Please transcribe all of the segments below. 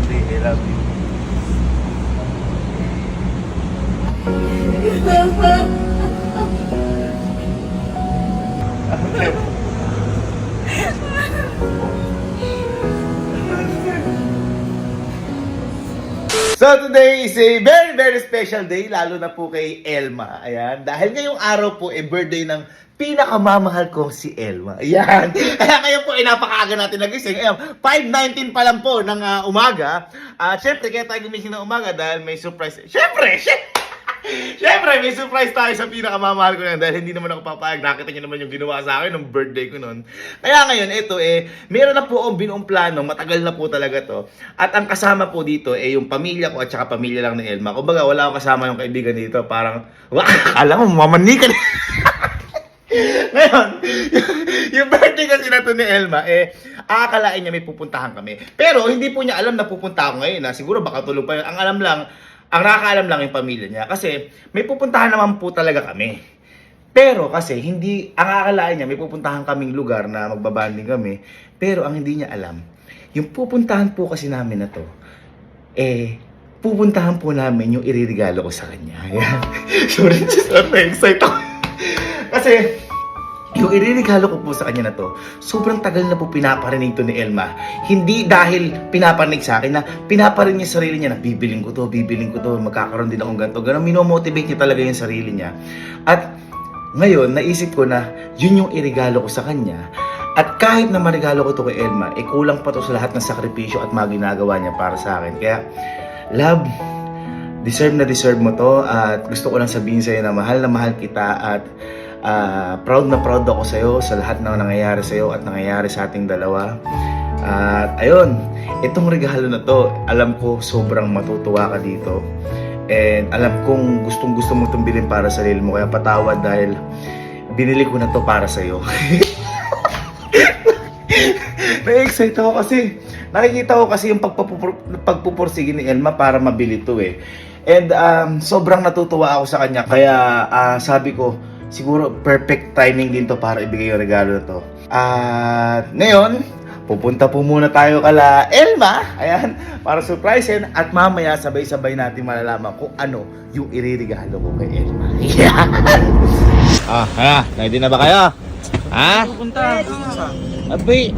birthday. I love you. So today is a very very special day lalo na po kay Elma. Ayan, dahil ngayong araw po ay birthday ng pinakamamahal kong si Elma. Ayan. Kaya ngayon po ay napakaaga natin nagising. Ayan, 5.19 pa lang po ng ah, umaga. At syempre, kaya tayo gumising ng umaga dahil may surprise. Syempre, syempre! Siyempre, may surprise tayo sa pinakamamahal ko na dahil hindi naman ako papayag. Nakita niyo naman yung ginawa sa akin ng birthday ko noon. Kaya ngayon, ito eh, meron na po akong binuong plano, matagal na po talaga to. At ang kasama po dito eh, yung pamilya ko at saka pamilya lang ni Elma. Kumbaga, wala akong kasama yung kaibigan dito. Parang, wah, alam mo, mamanikan. Ngayon, yung birthday kasi na to ni Elma, eh, akalain niya may pupuntahan kami. Pero hindi po niya alam na pupunta ako ngayon. Na siguro baka tulog pa yun. Ang alam lang, ang nakakaalam lang yung pamilya niya. Kasi may pupuntahan naman po talaga kami. Pero kasi hindi, ang akalain niya may pupuntahan kaming lugar na magbabanding kami. Pero ang hindi niya alam, yung pupuntahan po kasi namin na to, eh, pupuntahan po namin yung iririgalo ko sa kanya. Ayan. Sorry, excited ako. Kasi, yung iririgalo ko po sa kanya na to, sobrang tagal na po pinaparinig to ni Elma. Hindi dahil pinaparinig sa akin na pinaparinig niya sa sarili niya na bibiling ko to, bibiling ko to, magkakaroon din akong ganito. Ganun, minomotivate niya talaga yung sarili niya. At ngayon, naisip ko na yun yung irigalo ko sa kanya. At kahit na marigalo ko to kay Elma, eh kulang pa to sa lahat ng sakripisyo at mga ginagawa niya para sa akin. Kaya, love, deserve na deserve mo to at gusto ko lang sabihin sa'yo na mahal na mahal kita at ah, proud na proud ako sa'yo sa lahat ng nangyayari sa'yo at nangyayari sa ating dalawa. At ayun, itong regalo na to, alam ko sobrang matutuwa ka dito. And alam kong gustong gusto mo itong bilhin para sa sarili mo. Kaya patawad dahil binili ko na to para sa'yo. Na-excite ako kasi nakikita ko kasi yung pagpupur, pagpupursige ni Elma para mabili to eh. And um, sobrang natutuwa ako sa kanya kaya ah, sabi ko siguro perfect timing din to para ibigay yung regalo na to. At ngayon, pupunta po muna tayo kala Elma, ayan, para surprisein at mamaya sabay-sabay natin malalaman kung ano yung iririgalo ko kay Elma. Yan! ah, ha, ready na ba kayo? Ha? Pupunta. Abay,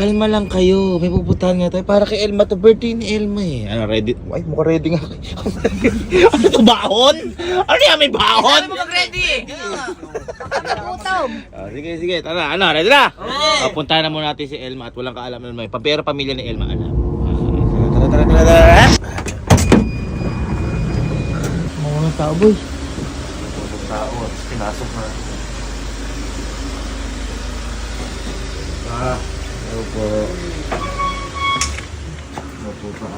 kalma lang kayo. May pupuntahan nga tayo. Para kay Elma to. Birthday ni Elma eh. Ano, ready? Ay, mukha ready nga. ano to, bahon? Ano yan, may bahon? Sabi mo mag-ready eh. Ah, sige, sige. Tara, ano, ready na? Oh. puntahan na muna natin si Elma at walang kaalam na may Pero pamilya ni Elma, alam. Tara, tara, tara, tara, tara. Mga tao boy. Putong tao pinasok na. Ah, ano po. Ano po pa?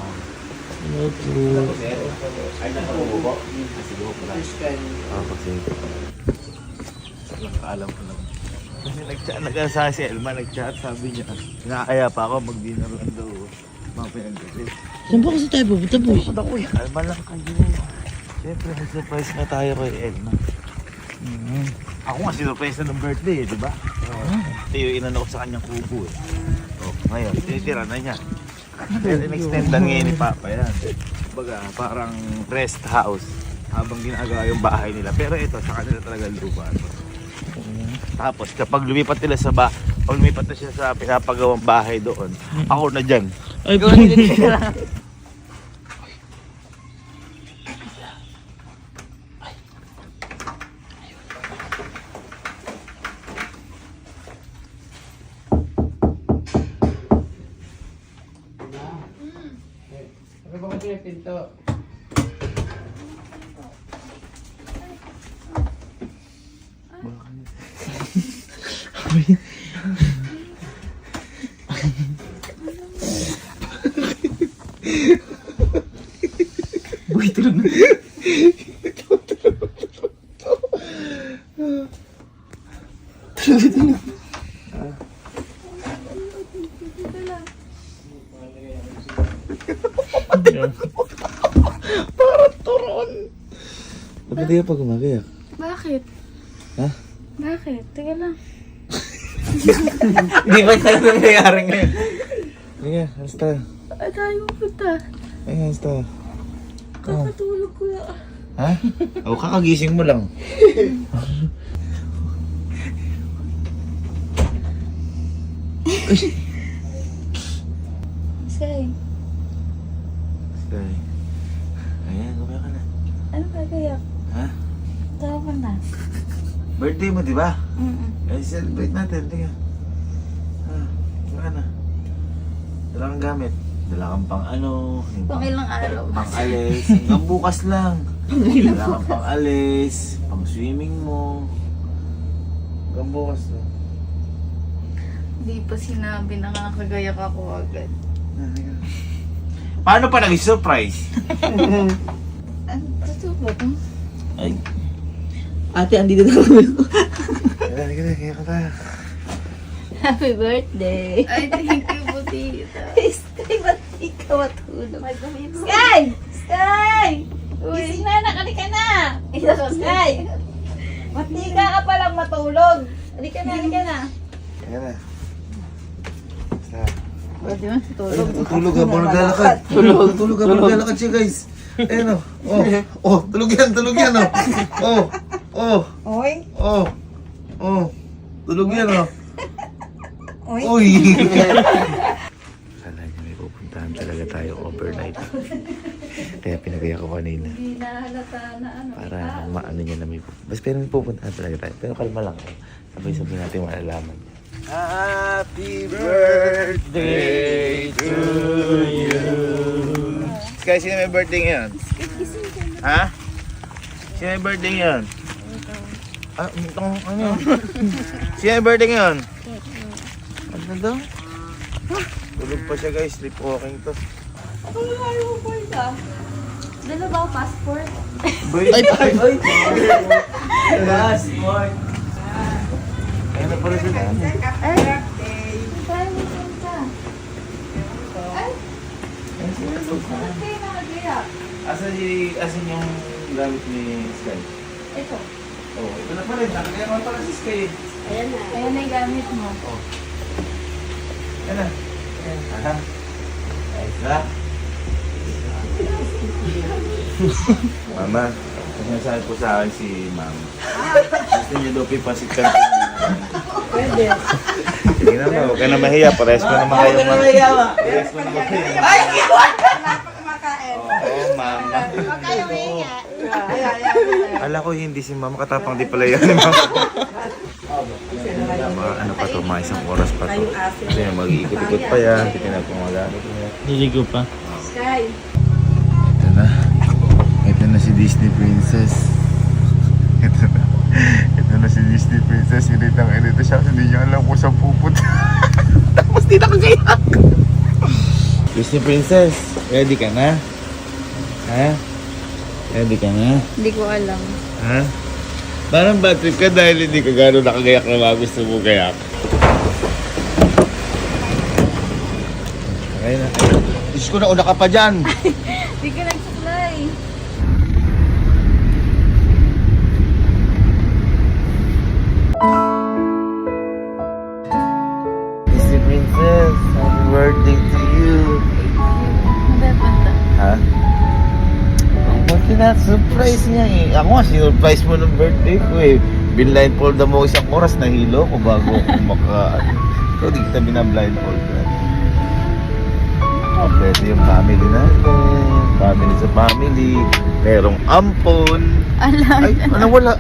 Hello po. Ay, nakabubo po? Sige po pala. Ah, kasi. Nakaalam ko lang. Kasi nag-chat, nag-asa si Elma, nag-chat, sabi niya, nakakaya pa ako, mag-dinner lang daw. Mga pinag-trip. Saan ba kasi tayo pupunta boy? Punta ko, Elma lang kayo. Siyempre, surprise nga tayo kay Elma. Mm-hmm. Ako nga, sinurprise na ng birthday, eh, di ba? Ito yung inano ko sa kanyang kubo eh. Ngayon, tinitira na niya. Pero in-extendan ngayon ni Papa yan. Baga, parang rest house habang ginagawa yung bahay nila. Pero ito, sa kanila talaga lupa. Tapos, kapag lumipat nila sa ba, o lumipat na siya sa pinapagawang bahay doon, ako na dyan. Ay po. Ano ba kasi yung pinto? Boy, tulog na. Ba't di ka pa gumagayak? Bakit? Ha? Bakit? Teka lang. Hindi ba talaga nangyayari ngayon? Sige, alas tayo. Ay, tayo punta. Ayan, basta. Kakatulog ko na. Ha? O, kakagising mo lang. Sky, Sky. Ayan, kumaya ka na. ano ba kaya? Ha? Tawa ka na. Birthday mo, di ba? Mm-mm. Eh, celebrate natin. Tingnan. Ha? Kumaya na. Dala kang gamit. Dala kang pang ano. yung Kung ilang araw. Pang alis. Hanggang bukas lang. Dala kang pang alis. Pang swimming mo. Hanggang bukas lang. Hindi pa sinabi, nakakagayak ako agad. Paano pa naging surprise? Ano, totoo ba? Ay, Ate, andito na kami. kaya kaya kaya ka tayo. Happy birthday! Ay, thank you, Butita. Sky, ba't ikaw matulog? Sky! Sky! Gising na, nakalika na! Sky! Matika ka palang matulog. Halika na, halika na. Kaya na. Basta. Pwede mo, Ay, tulog. natutulog habang naglalakad. Tulog. Natutulog habang naglalakad siya, guys. Ayun, oh. Oh, oh, tulog yan, tulog yan, oh. Oh, oh, Oy! oh, oh. Tulog yan, oh. Oy! Uy! Kala niya may pupuntahan talaga tayo overnight. Kaya pinagaya ko kanina. Hindi nahalata na ano. Para maano niya na may pupuntahan. Basta pero may pupuntahan talaga tayo. Pero kalma lang. eh. Sabay-sabay natin malalaman. Happy birthday to you. Sky, sino may birthday ngayon? Ha? Sino may birthday ngayon? Ah, itong ano yun? Sino may birthday ngayon? Ano na daw? Tulog pa siya guys, sleepwalking to. Dala ba ako passport? Boy, ay, ay, ay! Passport! Ayun na pala sila. Ay! Asan asan yung gamit ni Sky? Ito. Oh, ito na pala. Nakagaya ko pala si Sky. Ayan na. Ayan na yung gamit mo. Ayan na. Ayan. Aha. Ayos na. Mama, sinasabi po sa akin si Ma'am. Gusto niyo daw pipasit ka. Pwede. Sige na huwag ka na mahiya. Parehas ko naman kayo. Huwag ka na mahiya. Parehas ko naman kayo. Ay, Oo, mama. Ala ko hindi si mama katapang di pala yan ni mama. mga ano pa to, mga isang oras pa to. Kasi mag-iikot-ikot pa yan, hindi na pumagamit niya. Niligo pa. Sky. Ito na. Ito na si Disney Princess. Ito na. Ito na si Disney Princess. Initang inita siya kasi hindi niya alam kung saan pupunta. Tapos di nakagayak. Disney Princess, ready ka na? Ha? Ready ka na? Hindi ko alam. Ha? Parang bad trip ka dahil hindi ka gano'n nakagayak na mga gusto mo gayak. Ayun na. Diyos ko, nauna ka pa dyan. Hindi ka nagsuklay. Surprise niya eh. Ako nga, sinurprise mo ng birthday ko eh. Binblindfold mo isang oras, nahilo ko bago ako maka... Ikaw, di kita binablindfold ka. Oh, pwede yung family natin. Family sa family. Merong ampon. Alam. Ay, ano wala?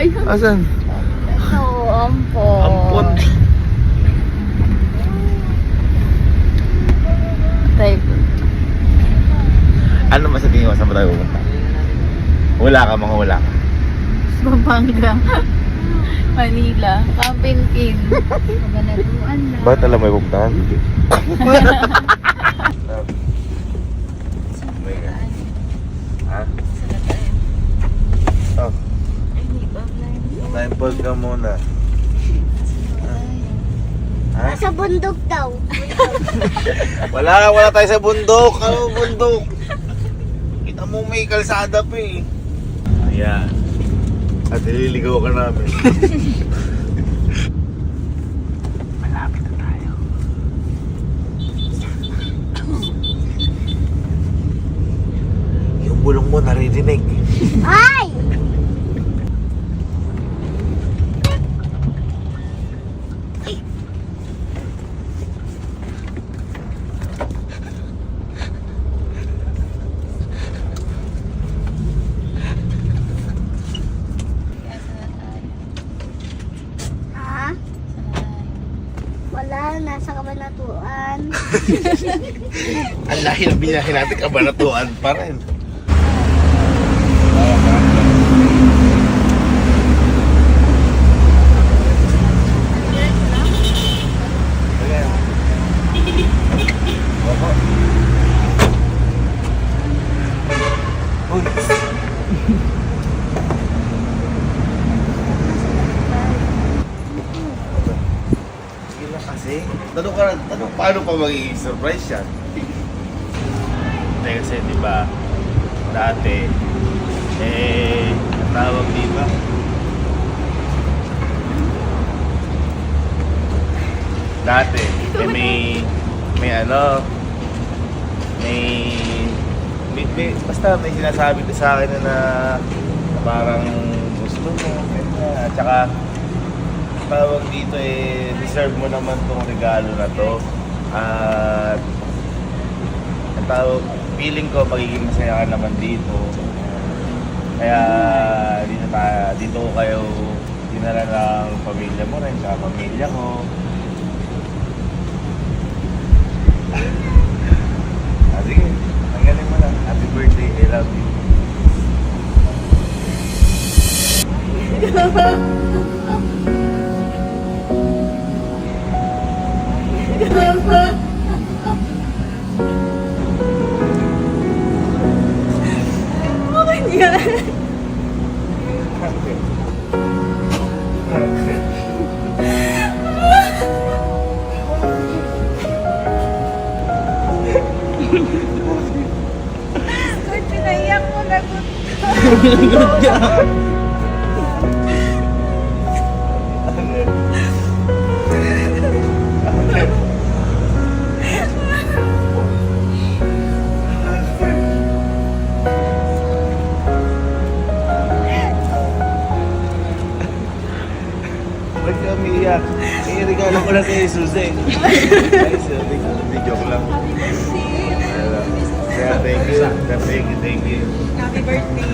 Ayun. Asan? Ito, ampo. Ampon. Tayo punta. Ano mas sa tingin mo? Saan ba tayo pupunta? Wala ka, mga wala ka. Pampanga. Manila. Kampinkin. Kabanatuan na. Bakit alam mo yung pupuntahan? Hindi. Ha? Oh, blindfold ka muna. Ha? Sa bundok daw. Wala, wala tayo sa bundok. Ano bundok? Kita mo may kalsada pa eh. Yan. At ililigaw ka namin. Malapit na tayo. Yung bulong mo naririnig. Ay! Ang lahi ng binahin natin, kabanatuan pa rin. Sige lang kasi. Tanong ka, tanong paano pa magiging surprise yan? Hindi kasi, di ba, dati, eh, ang tawag di ba? Dati, eh, may, may ano, may, may, may, basta may sinasabi ko sa akin na, na parang gusto mo. At saka, tawag dito eh, deserve mo naman tong regalo na to. At ang tawag, feeling ko magiging masaya ka naman dito. Kaya dito ta dito ko kayo dinala ng pamilya mo rin, sa pamilya ko. ah, sige, tanggalin mo lang. Happy birthday, I love you. Pinaiyak mo na Ba't Eh, regalo ko lang kay Suzy. Ay, Suzy, video ko lang. Kaya thank you. Thank you, thank you. Happy birthday!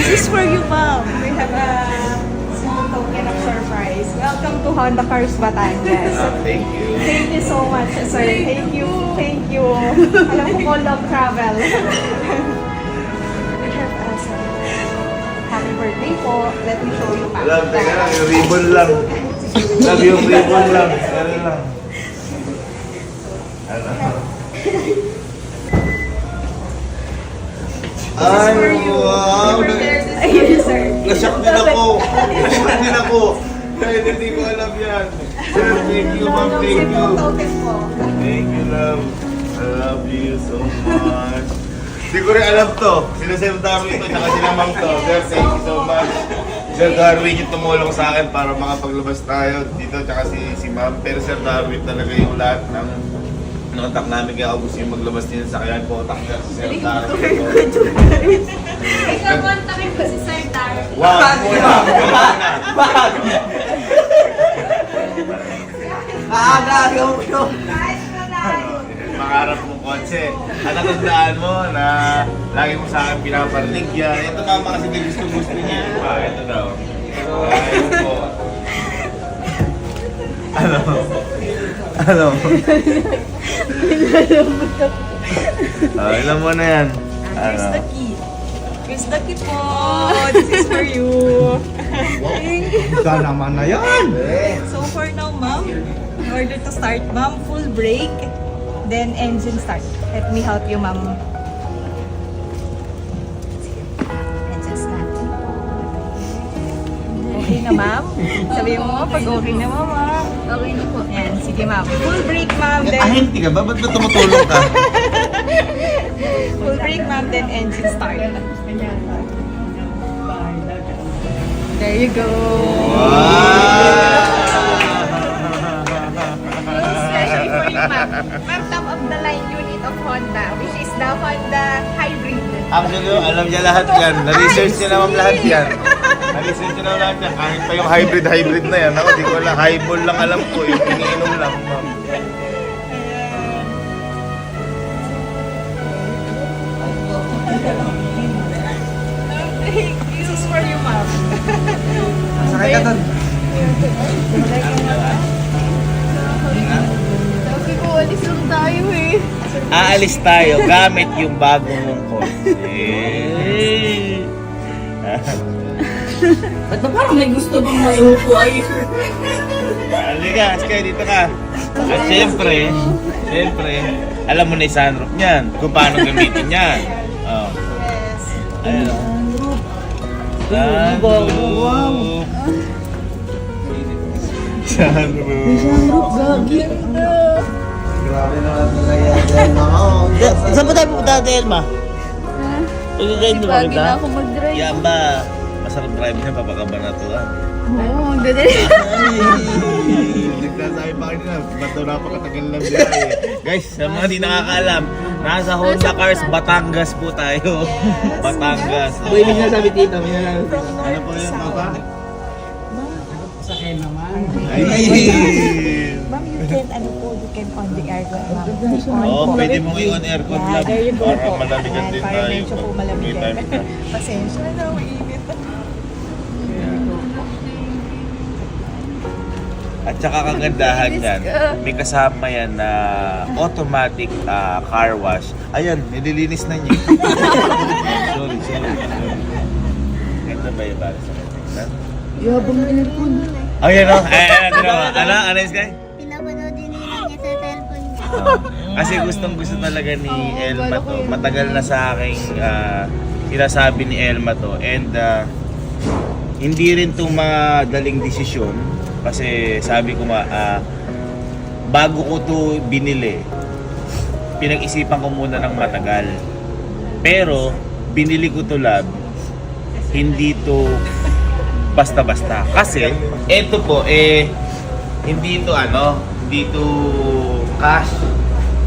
this is for you, ma'am. We have a small token of surprise. Welcome to Honda Cars Batangas. Ah, thank you. Thank you so much, sir. Thank you. Thank you. Alam ko po, love travel. Birthday po. Let me show you. Love, teka lang, yung ribbon lang. Love, yung ribbon lang. Ano lang. Ano? Ay, wow! Ayun, sir. Nasyak din ako. Nasyak din ako. Dahil hindi ko alam yan. Sir, thank you, ma'am. Thank you. Thank you, love. I love you so much. Hindi ko rin alam to. Sila Sir Darwin to, tsaka sila Ma'am to. Sir, thank you so much. Sir Darwin yung tumulong sa akin para makapaglabas tayo dito, tsaka si, si Ma'am. Pero Sir Darwin talaga yung lahat ng nakontak namin kaya ako gusto yung maglabas din sa kaya po takder si Sir Darwin. Ay, kakontakin ko si Sir Darwin. Wow! Wala! Wala! Pangarap mong kotse. At natandaan mo na lagi mo sa akin pinaparinig yan. Ito tama kasi may gusto gusto niya. Ah, ito daw. Ayun po. Ano? Ano? Ah, ilan mo na yan? Here's Ano? the key. Here's the key po. This is for you. Ka naman na yan! So for now, ma'am, in order to start, ma'am, full brake, then engine start. Let me help you, ma'am. Engine start. Okay na, ma'am? Sabi mo, pag okay na, ma'am, ah. Okay na po. Yan, sige, ma'am. Full brake, ma'am, then... Ahente ka ba? Ba't ba tumutulong ka? Full brake, ma'am, then engine start. There you go. Especially Actually, alam niya lahat yan. Na-research niya naman lahat yan. Na-research niya naman lahat yan. Kahit pa yung hybrid-hybrid na yan. Ako, di ko alam. Highball lang alam ko. Yung iniinom lang. ma'am. This is for you, ma'am. Sakay ka doon. Alis lang tayo eh. Aalis tayo gamit yung bagong mong kotse. Ba't ba parang may gusto bang may upo ay? Halika, Sky, dito ka. At syempre, syempre, alam mo na yung sunroof niyan. Kung paano gamitin yan. Oh. Ayun. oh. Sunroof. Sunroof. Grabe naman talaga yan. Ako. Saan ba tayo pupunta natin, Elma? Pagkakain mo Lagi na ako mag-drive. Yan ba? Masarap drive niya, papakaba na to ah. Oo, magdadali. Nagsasabi pa kayo na, ba't daw napakatagal lang biyahe? Guys, sa mga di nakakaalam, nasa Honda Cars, Batangas po tayo. Batangas. Uy, may sinasabi tito. May sinasabi tito. Ano po yun, Papa? Sakay naman. Ay! Ma'am, you can, ano po, can on the aircon, ma'am. Oo, pwede mong i-on aircon Yeah, lang. there you go Para po. malamigan Ayan, din para tayo. medyo po May malamigan. time na. Pasensya na, mainit. At saka kagandahan yan, may kasama yan na automatic ah, car wash. Ayan, nililinis na niya. sorry, sorry, sorry. Ito ba yung para sa kanya? Yabang na aircon. Ayan o, ay, ay, ano, ano, ano yung Sky? Pinapanood kasi gustong gusto talaga ni Elma to. Matagal na sa aking ah, sinasabi ni Elma to. And ah, hindi rin itong madaling desisyon. Kasi sabi ko nga, ah, bago ko to binili, pinag-isipan ko muna ng matagal. Pero, binili ko to lab, hindi to basta-basta. Kasi, eto po, eh, hindi to ano, hindi to cash.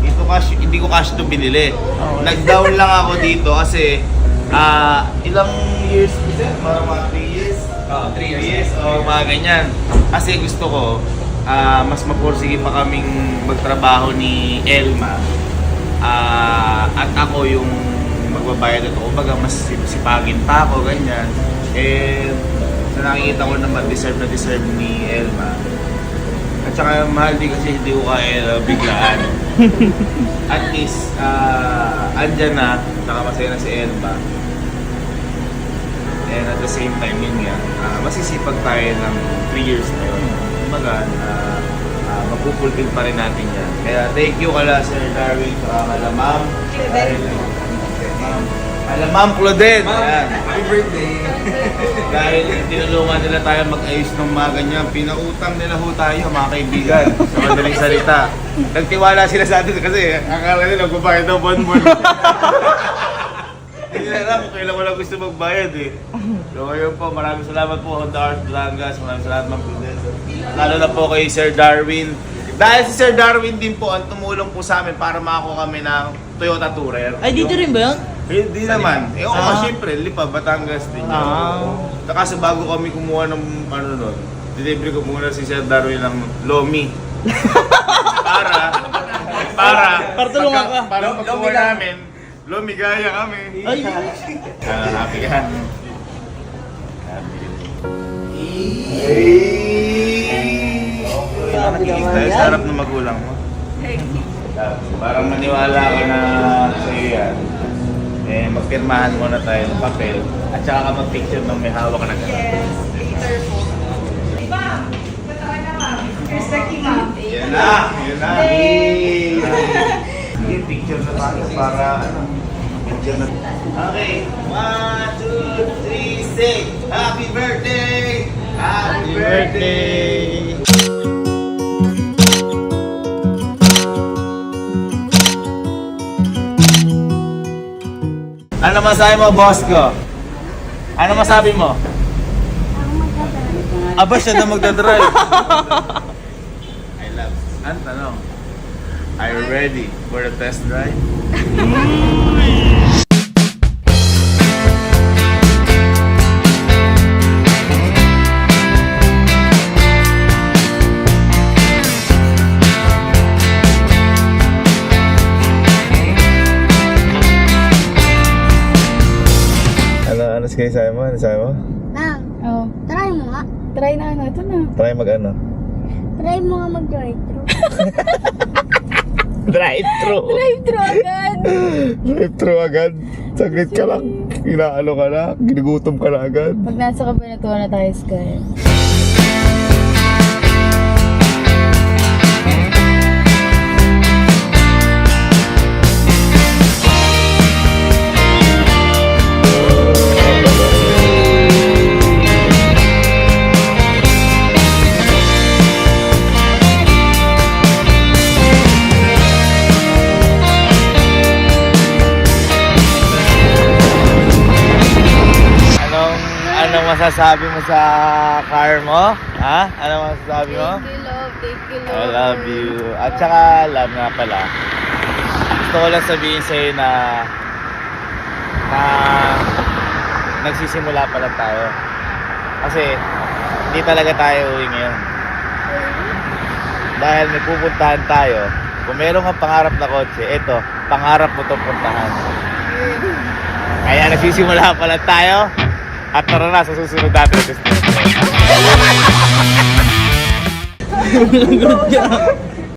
Dito cash, hindi ko cash to binili. Nag-down lang ako dito kasi ah ilang years is it? Mga mga 3 years? Oh, 3 years. o mga ganyan. Kasi gusto ko ah mas mapursige pa kaming magtrabaho ni Elma. Ah, at ako yung magbabayad ito. Kumbaga mas sipagin pa ako, ganyan. Eh, sa nakikita ko naman, deserve na deserve ni Elma. Saka mahal din kasi hindi ko kaya uh, biglaan. At least, ah andyan na, nakamasaya na si Elma. And at the same time, yun nga, ah, masisipag tayo ng 3 years na yun. Kumbaga, uh, uh, magpupulfill pa rin natin yan. Kaya thank you kala Sir Darwin, saka kala Ma'am. Dahil, Ma'am. Kala Ma'am Claudette. Ayan. Happy birthday. Dahil tinulungan nila tayo mag-ayos ng mga ganyan, pinautang nila ho tayo mga kaibigan sa madaling salita. Nagtiwala sila sa atin kasi akala nila magbabayad ng buwan-buwan. Hindi nila alam kung kailan wala gusto magbayad eh. So ayun po, maraming salamat po Honda Art Blangas, maraming salamat Ma'am Prudence. Lalo na po kay Sir Darwin. Dahil si Sir Darwin din po ang tumulong po sa amin para makakuha kami ng Toyota Tourer. Ay, dito rin ba yun? Hindi naman. Eh, oo, Ah. syempre, Lipa, Batangas din yun. Ah. Kasi bago kami kumuha ng ano nun, delivery ko muna si Sir Darwin ng Lomi. para, para, Para tulungan pagka- ka. Para pagkuha namin, Lomi gaya kami. Ay. Ah, happy ka. Happy. Hey! Nakikinig tayo sa harap ng magulang mo. Parang maniwala ka na sa iyo yan. Eh, magpirmahan muna tayo ng papel at saka ka mag-picture ng may hawak na gano'n. Yes, later po. Ma'am, katawan na ma'am. Here's the key, ma'am. Yan na! Yan na! Hey! Sige, picture na tayo para ano. Picture na. Okay. One, two, three, say Happy birthday! Happy birthday! Ano masabi mo, boss ko? Ano masabi mo? Aba, siya na magdadrive. I love. Ang tanong. Are you ready for the test drive? Sige sabi mo? Ano sabi mo? Ma'am, Oh, try mo nga. try na ano. Ito na. Try mag ano? Try mo nga mag-drive-thru. Drive-thru. Drive-thru agad. Drive-thru agad. Saglit ka lang. Inaano ka na. Ginugutom ka na agad. Pag nasa kabanatuan na tayo, Sky. Masasabi mo sa car mo? Ha? Anong masasabi mo? Thank you, love. Thank you, love. I love you. At saka, love nga pala. Gusto ko lang sabihin sa'yo na na nagsisimula pa lang tayo. Kasi, hindi talaga tayo uwi ngayon. Dahil may pupuntahan tayo. Kung meron kang pangarap na kotse, eto, pangarap mo itong puntahan. Kaya nagsisimula pa lang tayo. At tara na sa susunod natin. na destination.